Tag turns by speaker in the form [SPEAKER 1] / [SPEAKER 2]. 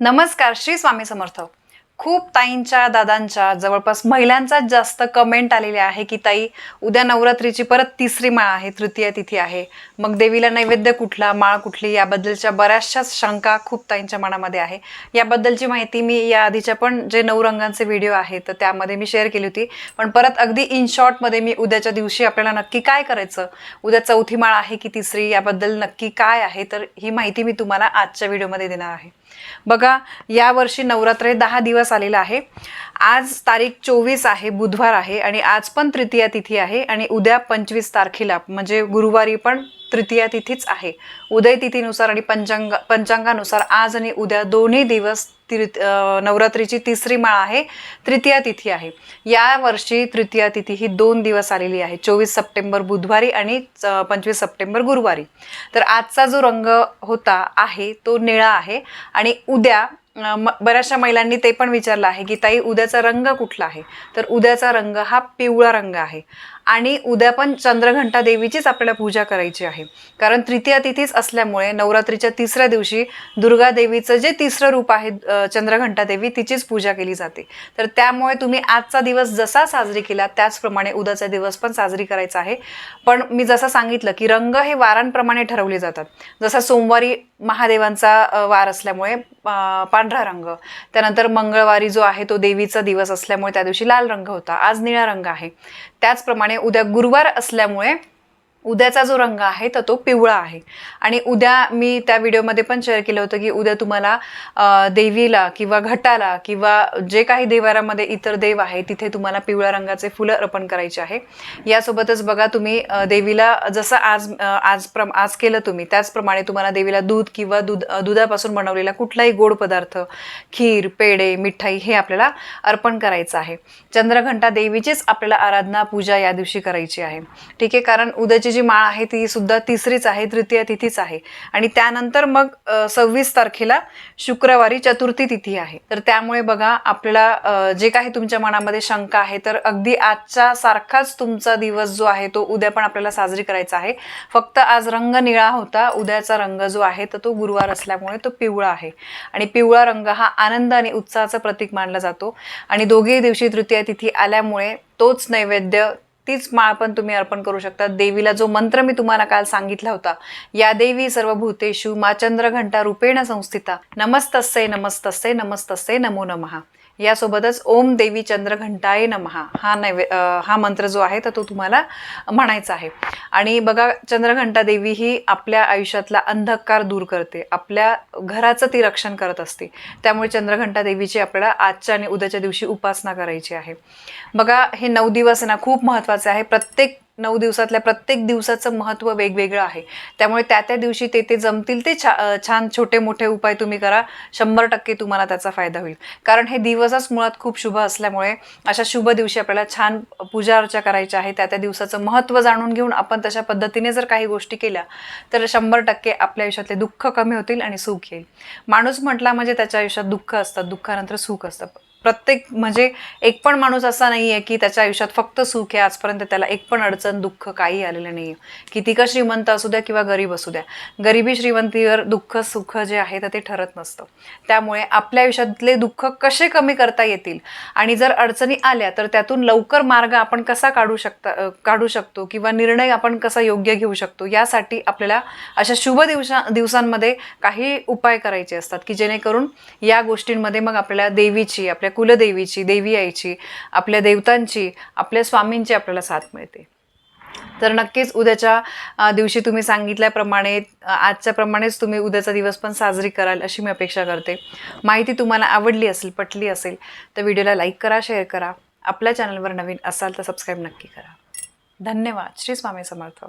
[SPEAKER 1] नमस्कार श्री स्वामी समर्थ. खूप ताईंच्या दादांच्या जवळपास महिलांचाच जास्त कमेंट आलेले आहे की ताई उद्या नवरात्रीची परत तिसरी माळ आहे तृतीय तिथी आहे. मग देवीला नैवेद्य कुठला माळ कुठली याबद्दलच्या बऱ्याचशाच शंका खूप ताईंच्या मनामध्ये आहे. याबद्दलची माहिती मी या आधीच्या पण जे नऊ रंगांचे व्हिडिओ आहेत तर त्यामध्ये मी शेअर केली होती. पण परत अगदी इन शॉर्टमध्ये मी उद्याच्या दिवशी आपल्याला नक्की काय करायचं? उद्या चौथी माळ आहे की तिसरी? याबद्दल नक्की काय आहे? तर ही माहिती मी तुम्हाला आजच्या व्हिडिओमध्ये देणार आहे. बघा यावर्षी नवरात्र हे दहा दिवस आलेलं आहे. आज तारीख चोवीस आहे बुधवार आहे आणि आज पण तृतीया तिथी आहे आणि उद्या पंचवीस तारखेला म्हणजे गुरुवारी पण तृतीया तिथीच आहे. उदय तिथीनुसार आणि पंचांग पंचांगानुसार आज आणि उद्या दोन्ही दिवस तिर नवरात्रीची तिसरी माळ आहे तृतीया तिथी आहे. या वर्षी तृतीया तिथी ही दोन दिवस आलेली आहे चोवीस सप्टेंबर बुधवारी आणि च- पंचवीस सप्टेंबर गुरुवारी. तर आजचा जो रंग होता आहे तो निळा आहे आणि उद्या बऱ्याचशा महिलांनी ते पण विचारलं आहे की ताई उद्याचा रंग कुठला आहे? तर उद्याचा रंग हा पिवळा रंग आहे. आणि उद्या पण चंद्रघंटा देवीचीच आपल्याला पूजा करायची आहे. कारण तृतीया तिथीच असल्यामुळे नवरात्रीच्या तिसऱ्या दिवशी दुर्गा देवीचं जे तिसरं रूप आहे चंद्रघंटा देवी तिचीच पूजा केली जाते. तर त्यामुळे तुम्ही आजचा दिवस जसा साजरी केला त्याचप्रमाणे उद्याचा दिवस पण साजरी करायचा आहे. पण मी जसं सांगितलं की रंग हे वारांप्रमाणे ठरवले जातात. जसा सोमवारी महादेवांचा वार असल्यामुळे अं, पांढरा रंग. त्यानंतर मंगळवारी जो आहे तो देवीचा दिवस असल्यामुळे त्या दिवशी लाल रंग होता. आज निळा रंग आहे. त्याचप्रमाणे उद्या गुरुवार असल्यामुळे उद्याचा जो रंग आहे तर तो पिवळा आहे. आणि उद्या मी त्या व्हिडिओमध्ये पण शेअर केलं होतं की उद्या तुम्हाला देवीला किंवा घटाला किंवा जे काही देवारामध्ये इतर देव आहे तिथे तुम्हाला पिवळ्या रंगाचे फुलं अर्पण करायचे आहे. यासोबतच बघा तुम्ही देवीला जसं आज आज प्रम आज केलं तुम्ही त्याचप्रमाणे तुम्हाला देवीला दूध किंवा दूध दुधापासून बनवलेला कुठलाही गोड पदार्थ खीर पेढे मिठाई हे आपल्याला अर्पण करायचं आहे. चंद्रघंटा देवीचीच आपल्याला आराधना पूजा या दिवशी करायची आहे. ठीक आहे? कारण उद्याची जी माळ आहे ती सुद्धा तिसरीच आहे तृतीय तिथीच आहे. आणि त्यानंतर मग सव्वीस तारखेला शुक्रवारी चतुर्थी तिथी आहे. तर त्यामुळे बघा आपल्याला जे काही तुमच्या मनामध्ये शंका आहे तर अगदी आजच्या सारखाच तुमचा दिवस जो आहे तो उद्या पण आपल्याला साजरी करायचा आहे. फक्त आज रंग निळा होता उद्याचा रंग जो आहे तर तो गुरुवार असल्यामुळे तो पिवळा आहे. आणि पिवळा रंग हा आनंद आणि उत्साहाचं प्रतीक मानला जातो. आणि दोघेही दिवशी तृतीय तिथी आल्यामुळे तोच नैवेद्य तीच माळ पण तुम्ही अर्पण करू शकता. देवीला जो मंत्र मी तुम्हाला काल सांगितला होता या देवी सर्व भूतेषु मा चंद्रघंटा रूपेण संस्थिता. नमस्तस्ये नमस्तस्य नमस्तस्य नमो नमः. यासोबतच ओम देवी चंद्रघंटाय नमहा हा नैवे हा मंत्र जो आहे तर तो तुम्हाला म्हणायचा आहे. आणि बघा चंद्रघंटा देवी ही आपल्या आयुष्यातला अंधकार दूर करते. आपल्या घराचं ती रक्षण करत असते. त्यामुळे चंद्रघंटा देवीची आपल्याला आजच्या आणि उद्याच्या दिवशी उपासना करायची आहे. बघा हे नऊ दिवस ना खूप महत्त्वाचे आहे. प्रत्येक नऊ दिवसातल्या प्रत्येक दिवसाचं महत्त्व वेगवेगळं आहे. त्यामुळे त्या त्या दिवशी ते ते जमतील ते छा छान छोटे मोठे उपाय तुम्ही करा. शंभर टक्के तुम्हाला त्याचा फायदा होईल. कारण हे दिवसच मुळात खूप शुभ असल्यामुळे अशा शुभ दिवशी आपल्याला छान पूजा अर्चा करायची आहे त्या त्या दिवसाचं महत्त्व जाणून घेऊन आपण तशा पद्धतीने जर काही गोष्टी केल्या तर शंभर टक्के आपल्या आयुष्यातले दुःख कमी होतील आणि सुख येईल. माणूस म्हटला म्हणजे त्याच्या आयुष्यात दुःख असतात. दुःखानंतर सुख असतं. प्रत्येक म्हणजे एक पण माणूस असा नाही आहे की त्याच्या आयुष्यात फक्त सुख आहे आजपर्यंत त्याला एक पण अडचण दुःख काही आलेलं नाही आहे किती का श्रीमंत असू द्या किंवा गरीब असू द्या गरिबी श्रीमंतीवर दुःख सुख जे आहे तर ते ठरत नसतं. त्यामुळे आपल्या आयुष्यातले दुःख कसे कमी करता येतील? आणि जर अडचणी आल्या तर त्यातून लवकर मार्ग आपण कसा काढू शकता काढू शकतो किंवा निर्णय आपण कसा योग्य घेऊ शकतो? यासाठी आपल्याला अशा शुभ दिवसा दिवसांमध्ये काही उपाय करायचे असतात की जेणेकरून या गोष्टींमध्ये मग आपल्याला देवीची आपल्या कुलदेवीची देवी आईची आपल्या देवतांची आपल्या स्वामींची आपल्याला साथ मिळते. तर नक्कीच उद्याच्या दिवशी तुम्ही सांगितल्याप्रमाणे आजच्याप्रमाणेच तुम्ही उद्याचा दिवस पण साजरी कराल अशी मी अपेक्षा करते. माहिती तुम्हाला आवडली असेल पटली असेल तर व्हिडिओला लाईक करा शेअर करा. आपल्या चॅनलवर नवीन असाल तर सबस्क्राईब नक्की करा. धन्यवाद. श्री स्वामी समर्थ.